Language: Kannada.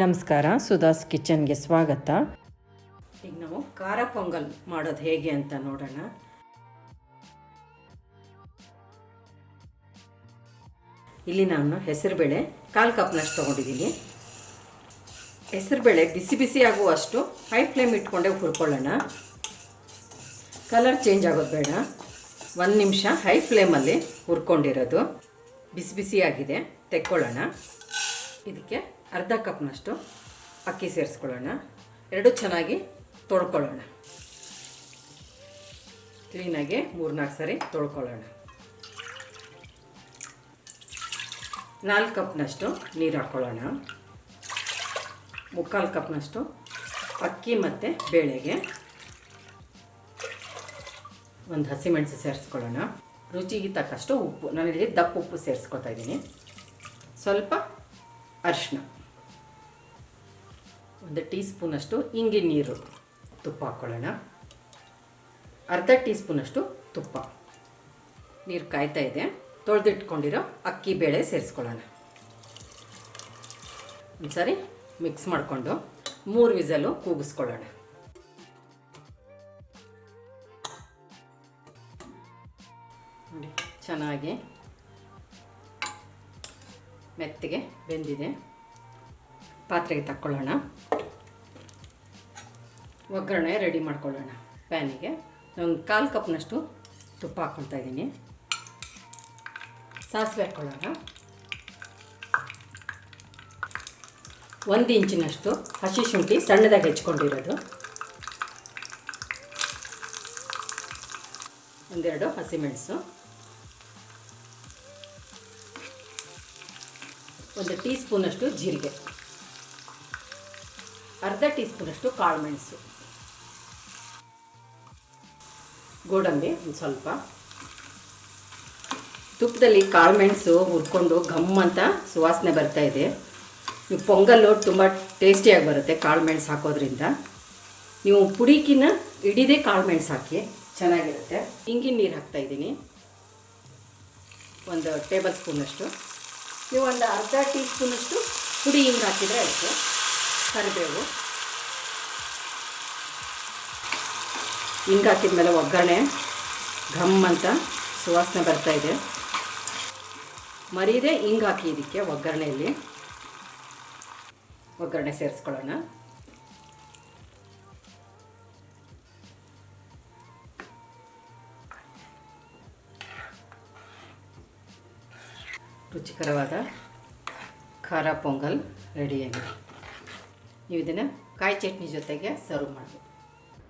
ನಮಸ್ಕಾರ ಸುಧಾಸ್ ಕಿಚನ್ಗೆ ಸ್ವಾಗತ. ಈಗ ನಾವು ಖಾರ ಪೊಂಗಲ್ ಮಾಡೋದು ಹೇಗೆ ಅಂತ ನೋಡೋಣ. ಇಲ್ಲಿ ನಾನು ಹೆಸರುಬೇಳೆ ಕಾಲು ಕಪ್ನಷ್ಟು ತೊಗೊಂಡಿದ್ದೀನಿ. ಹೆಸರುಬೇಳೆ ಬಿಸಿ ಬಿಸಿ ಆಗುವಷ್ಟು ಹೈ ಫ್ಲೇಮ್ ಇಟ್ಕೊಂಡೆ ಹುರ್ಕೊಳ್ಳೋಣ. ಕಲರ್ ಚೇಂಜ್ ಆಗೋದು ಬೇಡ. ಒಂದು ನಿಮಿಷ ಹೈ ಫ್ಲೇಮಲ್ಲಿ ಹುರ್ಕೊಂಡಿರೋದು. ಬಿಸಿ ಬಿಸಿಯಾಗಿದೆ ತೆಕ್ಕೊಳ್ಳೋಣ. ಇದಕ್ಕೆ ಅರ್ಧ ಕಪ್ನಷ್ಟು ಅಕ್ಕಿ ಸೇರಿಸ್ಕೊಳ್ಳೋಣ. ಎರಡು ಚೆನ್ನಾಗಿ ತೊಳ್ಕೊಳ್ಳೋಣ. ಕ್ಲೀನಾಗಿ ಮೂರ್ನಾಲ್ಕು ಸರಿ ತೊಳ್ಕೊಳ್ಳೋಣ. ನಾಲ್ಕು ಕಪ್ನಷ್ಟು ನೀರು ಹಾಕ್ಕೊಳ್ಳೋಣ ಮುಕ್ಕಾಲು ಕಪ್ನಷ್ಟು ಅಕ್ಕಿ ಮತ್ತು ಬೇಳೆಗೆ. ಒಂದು ಹಸಿಮೆಣಸು ಸೇರಿಸ್ಕೊಳ್ಳೋಣ. ರುಚಿಗೆ ತಕ್ಕಷ್ಟು ಉಪ್ಪು. ನಾನಿಲ್ಲಿ ದಪ್ಪ ಉಪ್ಪು ಸೇರಿಸ್ಕೊತಾ ಇದ್ದೀನಿ. ಸ್ವಲ್ಪ ಅರಿಶಿನ ಒಂದು ಟೀ ಸ್ಪೂನಷ್ಟು ಇಂಗಿ ನೀರು ತುಪ್ಪ ಹಾಕ್ಕೊಳ್ಳೋಣ. ಅರ್ಧ ಟೀ ಸ್ಪೂನಷ್ಟು ತುಪ್ಪ. ನೀರು ಕಾಯ್ತಾ ಇದೆ. ತೊಳೆದಿಟ್ಕೊಂಡಿರೋ ಅಕ್ಕಿ ಬೇಳೆ ಸೇರಿಸ್ಕೊಳ್ಳೋಣ. ಒಂದ್ಸರಿ ಮಿಕ್ಸ್ ಮಾಡಿಕೊಂಡು ಮೂರು ವಿಸಲು ಕೂಗಿಸ್ಕೊಳ್ಳೋಣ. ನೋಡಿ, ಚೆನ್ನಾಗಿ ಮೆತ್ತಗೆ ಬೆಂದಿದೆ. ಪಾತ್ರೆಗೆ ತಕ್ಕೊಳ್ಳೋಣ. ಒಗ್ಗರಣೆ ರೆಡಿ ಮಾಡ್ಕೊಳ್ಳೋಣ. ಪ್ಯಾನಿಗೆ. ಒಂದು ಕಾಲು ಕಪ್ನಷ್ಟು ತುಪ್ಪ ಹಾಕ್ಕೊಳ್ತಾ ಇದ್ದೀನಿ. ಸಾಸಿವೆ ಹಾಕ್ಕೊಳ್ಳೋಣ ಒಂದು ಇಂಚಿನಷ್ಟು ಹಸಿ ಶುಂಠಿ ಸಣ್ಣದಾಗಿ ಹೆಚ್ಕೊಂಡಿರೋದು. ಒಂದೆರಡು ಹಸಿಮೆಣಸು. ಒಂದು ಟೀ ಸ್ಪೂನಷ್ಟು ಜೀರಿಗೆ. ಅರ್ಧ ಟೀ ಸ್ಪೂನಷ್ಟು ಕಾಳು ಗೋಡಂಬಿ ಒಂದು ಸ್ವಲ್ಪ. ತುಪ್ಪದಲ್ಲಿ ಕಾಳು ಮೆಣಸು ಹುರ್ಕೊಂಡು ಘಮ್ ಅಂತ ಸುವಾಸನೆ ಬರ್ತಾ ಇದೆ. ನೀವು ಪೊಂಗಲ್ಲು ತುಂಬ ಟೇಸ್ಟಿಯಾಗಿ ಬರುತ್ತೆ ಕಾಳು ಮೆಣಸು ಹಾಕೋದ್ರಿಂದ. ನೀವು ಪುಡಿಕಿನ ಹಿಡಿದೇ ಕಾಳು ಮೆಣಸು ಹಾಕಿ ಚೆನ್ನಾಗಿರುತ್ತೆ. ಹಿಂಗಿನ ನೀರು ಹಾಕ್ತಾ ಇದ್ದೀನಿ. ಒಂದು ಟೇಬಲ್ ಸ್ಪೂನಷ್ಟು ನೀವು ಒಂದು ಅರ್ಧ ಟೀ ಸ್ಪೂನಷ್ಟು ಪುಡಿ ಹಿಂಗೆ ಹಾಕಿದರೆ ಆಯಿತು. ಕರಿಬೇವು. ಹಿಂಗೆ ಹಾಕಿದ್ಮೇಲೆ ಒಗ್ಗರಣೆ, ಘಮ್ ಅಂತ ಸುವಾಸನೆ ಬರ್ತಾ ಇದೆ. ಮರೀದೆ ಹಿಂಗೆ ಹಾಕಿ ಇದಕ್ಕೆ ಒಗ್ಗರಣೆಯಲ್ಲಿ ಒಗ್ಗರಣೆ ಸೇರಿಸ್ಕೊಳ್ಳೋಣ. ರುಚಿಕರವಾದ ಖಾರ ಪೊಂಗಲ್ ರೆಡಿಯಾಗಿದೆ ನೀವು ಇದನ್ನು ಕಾಯಿ ಚಟ್ನಿ ಜೊತೆಗೆ ಸರ್ವ್ ಮಾಡಬೇಕು